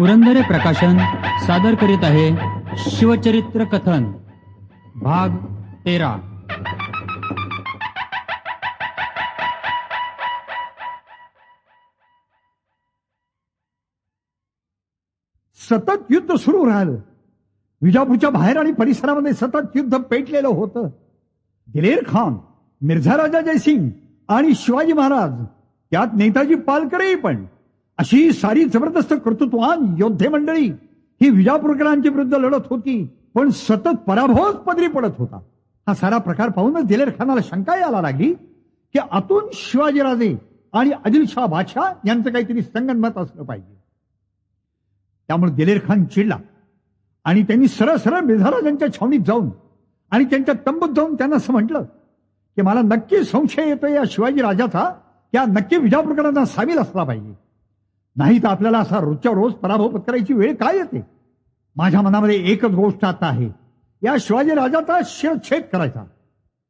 पुरंदरे प्रकाशन सादर करीत आहे शिवचरित्र कथन भाग तेरा. सतत युद्ध सुरू राहिलं. विजापूरच्या बाहेर आणि परिसरामध्ये सतत युद्ध पेटलेलं होतं. दिलेर खान मिर्झा राजा जयसिंग आणि शिवाजी महाराज त्यात नेताजी पालकरही पण. अशी सारी जबरदस्त कर्तृत्वान योद्धे मंडळी ही विजापूरकरांच्या विरुद्ध लढत होती पण सतत पराभवच पदरी पडत होता. हा सारा प्रकार पाहूनच दिलेर खानाला शंका यायला लागली की आतून शिवाजीराजे आणि आदिलशाह बादशाह यांचं काहीतरी संगनमत असलं पाहिजे. त्यामुळे दिलेर खान चिडला आणि त्यांनी सरळ सरळ मिर्झाराजांच्या छावणीत जाऊन आणि त्यांच्या तंबूत जाऊन त्यांना असं म्हटलं की मला नक्की संशय येतोय या शिवाजी राजाचा त्या नक्की विजापूरकरांना सामील असला पाहिजे. नाही तर आपल्याला असा रोजच्या रोज पराभव पत्करायची वेळ काय येते? माझ्या मनामध्ये एकच गोष्ट आता आहे. या शिवाजी राजाचा शिरछेद करायचा.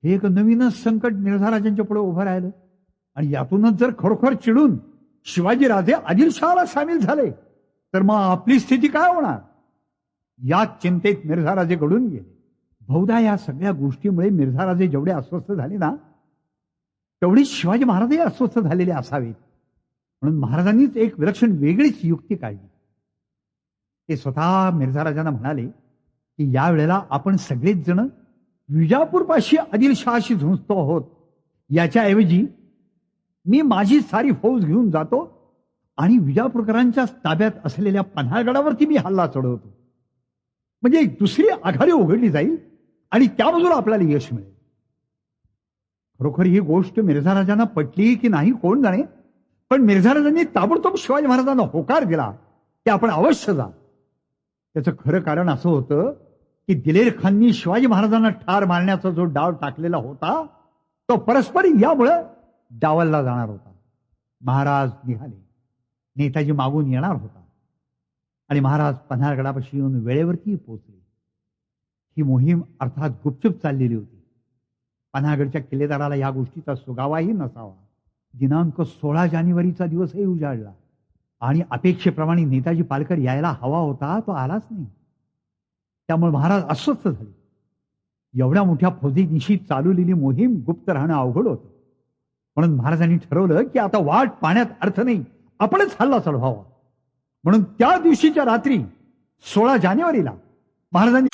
हे एक नवीनच संकट निर्धाराजांच्या पुढे उभं राहिलं. आणि यातूनच जर खरोखर चिडून शिवाजी राजे आदिलशहाला सामील झाले तर मग आपली स्थिती काय होणार? या चिंतेत मिर्झाराजे घडून गेले. बहुधा या सगळ्या गोष्टीमुळे मिर्झाराजे जेवढे अस्वस्थ झाले ना तेवढी शिवाजी महाराजही अस्वस्थ झालेले असावेत. म्हणून महाराजांनीच एक विलक्षण वेगळीच युक्ती काढली. ते स्वतः मिर्झा राजांना म्हणाले की या वेळेला आपण सगळेच जण विजापूरपाशी आदिलशहाशी झुंजतो आहोत. याच्याऐवजी मी माझी सारी फौज घेऊन जातो आणि विजापूरकरांच्या ताब्यात असलेल्या पन्हाळगडावरती मी हल्ला चढवतो. म्हणजे एक दुसरी आघाडी उघडली जाईल आणि त्या बाजूला आपल्याला यश मिळेल. खरोखर ही गोष्ट मिर्झा राजांना पटली की नाही कोण जाणे? पण मिर्झाराजांनी ताबडतोब शिवाजी महाराजांना होकार दिला की आपण अवश्य जा. त्याचं खरं कारण असं होतं की दिलेर खाननी शिवाजी महाराजांना ठार मारण्याचा जो डाव टाकलेला होता तो परस्पर यामुळं डावलला जाणार होता. महाराज निघाले. नेताजी मागून येणार होता. आणि महाराज पन्हाळगडापाशी येऊन वेळेवरती पोहोचले. ही मोहीम अर्थात गुपचूप चाललेली होती. पन्हाळगडच्या किल्लेदाराला या गोष्टीचा सुगावाही नसावा. दिनांक सोळा जानेवारीचा दिवसही उजाडला. आणि अपेक्षेप्रमाणे नेताजी पालकर यायला हवा होता तो आलाच नाही. त्यामुळे महाराज अस्वस्थ झाले. एवढ्या मोठ्या फौजेनिशी चालवलेली मोहीम गुप्त राहणं अवघड होतं. म्हणून महाराजांनी ठरवलं की आता वाट पाण्यात अर्थ नाही आपणच हल्ला चढवावा. म्हणून त्या दिवशीच्या रात्री सोळा जानेवारीला महाराजांनी